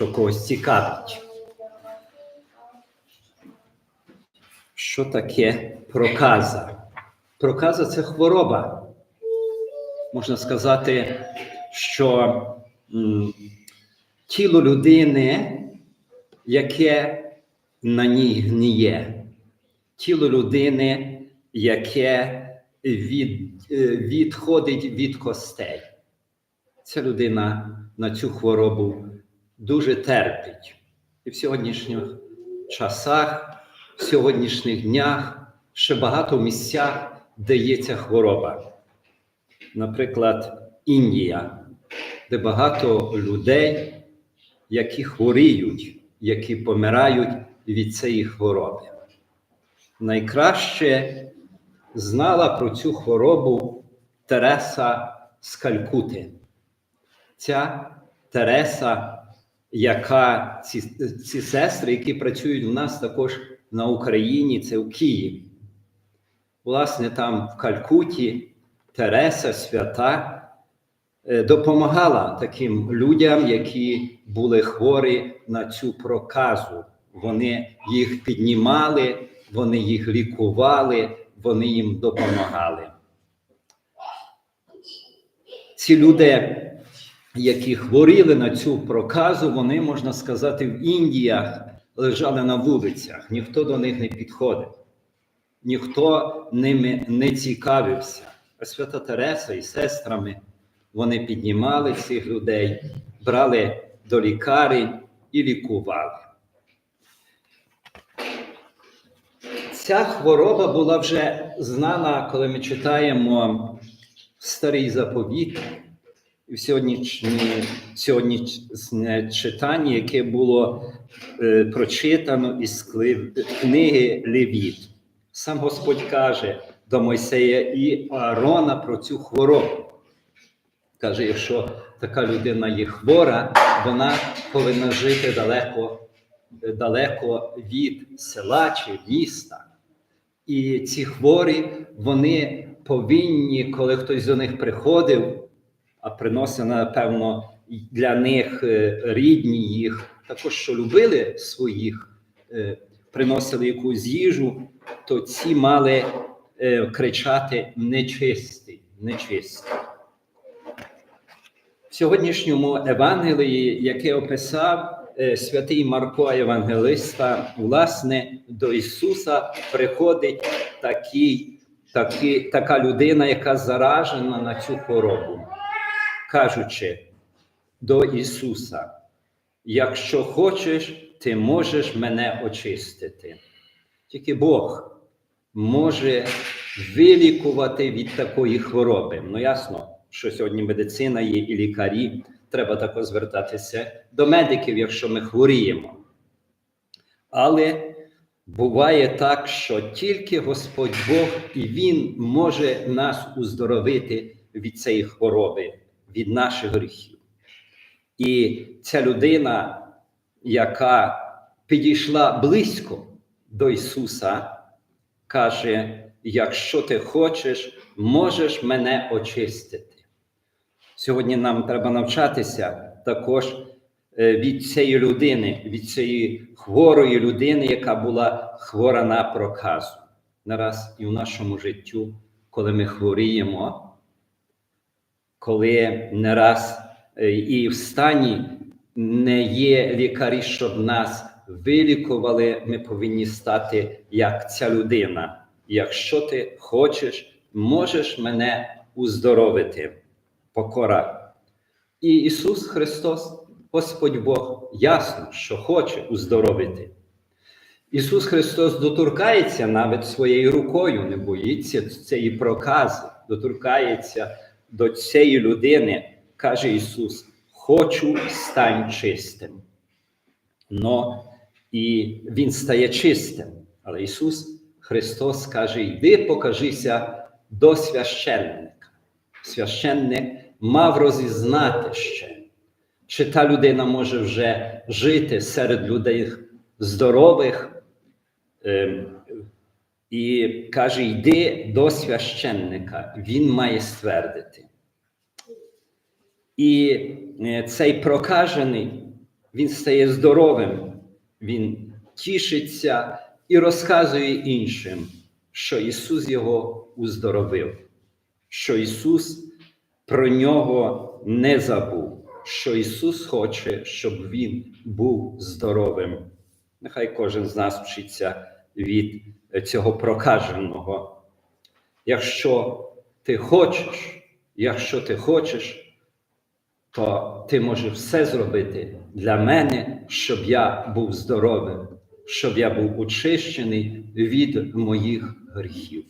що когось цікавить. Що таке проказа? Проказа це хвороба. Можна сказати, що м, тіло людини, яке на ній гніє, тіло людини, яке від, е, відходить від костей. Ця людина на цю хворобу дуже терпить. І в сьогоднішніх часах, в сьогоднішніх днях ще багато місцях, ця хвороба. Наприклад, Індія, де багато людей, які хворіють, які помирають від цієї хвороби. Найкраще знала про цю хворобу Тереса з Калькути. Ця Тереса, яка ці, ці сестри, які працюють у нас також на Україні, це в Києві. Власне, там в Калькуті Тереса свята е, допомагала таким людям, які були хворі на цю проказу. Вони їх піднімали, вони їх лікували, вони їм допомагали. Ці люди, які хворіли на цю проказу, вони, можна сказати, в Індіях лежали на вулицях, ніхто до них не підходив, ніхто ними не цікавився. А свята Тереса і сестрами вони піднімали цих людей, брали до лікарень і лікували. Ця хвороба була вже знана, коли ми читаємо старий заповіт, сьогоднішнє, сьогоднішнє читання, яке було е, прочитано із книги Левіт. Сам Господь каже до Мойсея і Аарона про цю хворобу. Каже, якщо така людина є хвора, вона повинна жити далеко, далеко від села чи міста. І ці хворі, вони повинні, коли хтось до них приходив, а приносив, напевно, для них е, рідні їх, також що любили своїх, е, приносили якусь їжу, то ці мали е, кричати нечистий, нечистий. В сьогоднішньому Евангелії, яке описав святий Марко Євангелиста, власне, до Ісуса приходить такий, такий, така людина, яка заражена на цю хворобу, кажучи до Ісуса: якщо хочеш, ти можеш мене очистити. Тільки Бог може вилікувати від такої хвороби. Ну, ясно, що сьогодні медицина є і лікарі. Треба також звертатися до медиків, якщо ми хворіємо. Але буває так, що тільки Господь Бог і Він може нас уздоровити від цієї хвороби, від наших гріхів. І ця людина, яка підійшла близько до Ісуса, каже: якщо ти хочеш, можеш мене очистити. Сьогодні нам треба навчатися також е, від цієї людини, від цієї хворої людини, яка була хвора на проказу. Нараз і в нашому життю, коли ми хворіємо, коли не раз е, і в стані не є лікарі, щоб нас вилікували, ми повинні стати як ця людина. Якщо ти хочеш, можеш мене уздоровити. Покора. І Ісус Христос, Господь Бог, ясно, що хоче уздоровити. Ісус Христос доторкається навіть своєю рукою, не боїться цієї прокази, доторкається до цієї людини, каже Ісус: Хочу стань чистим. Но і Він стає чистим. Але Ісус Христос каже: Йди, покажися до священника. Священник мав розізнати ще, чи та людина може вже жити серед людей здорових, Ем, і каже: йди до священника, він має ствердити. І е, цей прокажений він стає здоровим, він тішиться і розказує іншим, що Ісус його уздоровив, що Ісус про нього не забув, що Ісус хоче, щоб Він був здоровим. Нехай кожен з нас вчиться від цього прокаженого. Якщо ти хочеш, якщо ти хочеш, то ти можеш все зробити для мене, щоб я був здоровим, щоб я був очищений від моїх гріхів.